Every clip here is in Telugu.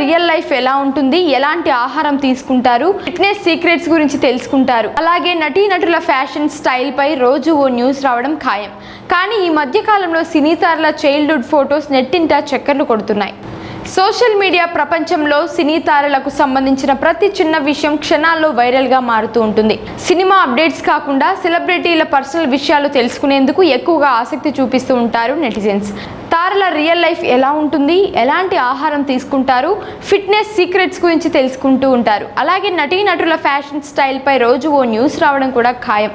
రియల్ లైఫ్ ఎలా ఉంటుంది? ఎలాంటి ఆహారం తీసుకుంటారు? ఫిట్నెస్ సీక్రెట్స్ గురించి తెలుసుకుంటారు. అలాగే నటీనటుల ఫ్యాషన్ స్టైల్ పై రోజు ఓ న్యూస్ రావడం ఖాయం. కానీ ఈ మధ్య కాలంలో సినీతారల చైల్డ్హుడ్ ఫొటోస్ నెట్టింట చక్కర్లు కొడుతున్నాయి. సోషల్ మీడియా ప్రపంచంలో సినీ తారలకు సంబంధించిన ప్రతి చిన్న విషయం క్షణాల్లో వైరల్గా మారుతూ ఉంటుంది. సినిమా అప్డేట్స్ కాకుండా సెలబ్రిటీల పర్సనల్ విషయాలు తెలుసుకునేందుకు ఎక్కువగా ఆసక్తి చూపిస్తూ ఉంటారు నెటిజన్స్. తారల రియల్ లైఫ్ ఎలా ఉంటుంది? ఎలాంటి ఆహారం తీసుకుంటారు? ఫిట్నెస్ సీక్రెట్స్ గురించి తెలుసుకుంటూ ఉంటారు. అలాగే నటీనటుల ఫ్యాషన్ స్టైల్పై రోజు ఓ న్యూస్ రావడం కూడా ఖాయం.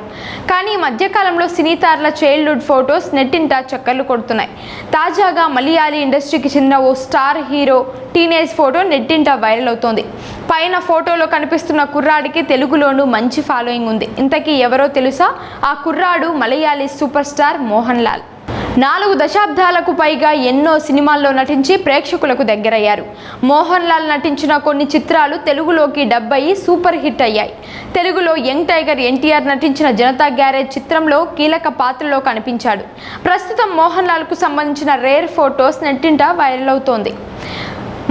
కానీ ఈ మధ్యకాలంలో సినీ తారల చైల్డ్హుడ్ ఫొటోస్ నెట్టింట చక్కర్లు కొడుతున్నాయి. తాజాగా మలయాళీ ఇండస్ట్రీకి చెందిన ఓ స్టార్ హీరో టీనేజ్ ఫోటో నెట్టింట వైరల్ అవుతోంది. పైన ఫోటోలో కనిపిస్తున్న కుర్రాడికి తెలుగులోనూ మంచి ఫాలోయింగ్ ఉంది. ఇంతకీ ఎవరో తెలుసా? ఆ కుర్రాడు మలయాళీ సూపర్ స్టార్ మోహన్ లాల్. నాలుగు దశాబ్దాలకు పైగా ఎన్నో సినిమాల్లో నటించి ప్రేక్షకులకు దగ్గరయ్యారు. మోహన్ లాల్ నటించిన కొన్ని చిత్రాలు తెలుగులోకి డబ్ అయ్యి సూపర్ హిట్ అయ్యాయి. తెలుగులో యంగ్ టైగర్ ఎన్టీఆర్ నటించిన జనతా గ్యారేజ్ చిత్రంలో కీలక పాత్రలో కనిపించాడు. ప్రస్తుతం మోహన్ లాల్కు సంబంధించిన రేర్ ఫొటోస్ నెట్టింట వైరల్ అవుతోంది.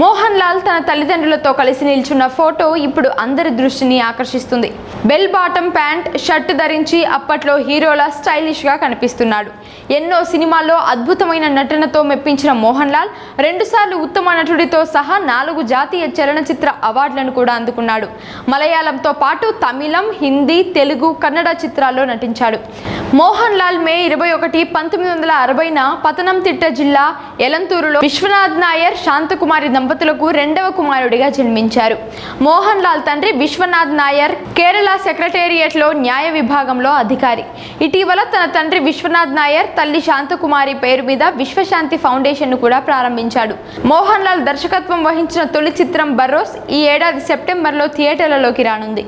మోహన్ లాల్ తన తల్లిదండ్రులతో కలిసి నిల్చున్న ఫోటో ఇప్పుడు అందరి దృష్టిని ఆకర్షిస్తుంది. బెల్ బాటమ్ ప్యాంట్ షర్ట్ ధరించి అప్పట్లో హీరోలా స్టైలిష్గా కనిపిస్తున్నాడు. ఎన్నో సినిమాల్లో అద్భుతమైన నటనతో మెప్పించిన మోహన్ లాల్ రెండుసార్లు ఉత్తమ నటుడితో సహా నాలుగు జాతీయ చలనచిత్ర అవార్డులను కూడా అందుకున్నాడు. మలయాళంతో పాటు తమిళం హిందీ తెలుగు కన్నడ చిత్రాల్లో నటించాడు. మోహన్ లాల్ మే ఇరవై ఒకటి పంతొమ్మిది వందల అరవైన పతనంతిట్ట జిల్లా ఎలంతూరులో విశ్వనాథ్ నాయర్ శాంతకుమారి దంపతులకు రెండవ కుమారుడిగా జన్మించారు. మోహన్ లాల్ తండ్రి విశ్వనాథ్ నాయర్ కేరళ సెక్రటేరియట్లో న్యాయ విభాగంలో అధికారి. ఇటీవల తన తండ్రి విశ్వనాథ్ నాయర్ తల్లి శాంతకుమారి పేరు మీద విశ్వశాంతి ఫౌండేషన్ను కూడా ప్రారంభించాడు. మోహన్ లాల్ దర్శకత్వం వహించిన తొలి చిత్రం బర్రోస్ ఈ ఏడాది సెప్టెంబర్లో థియేటర్లలోకి రానుంది.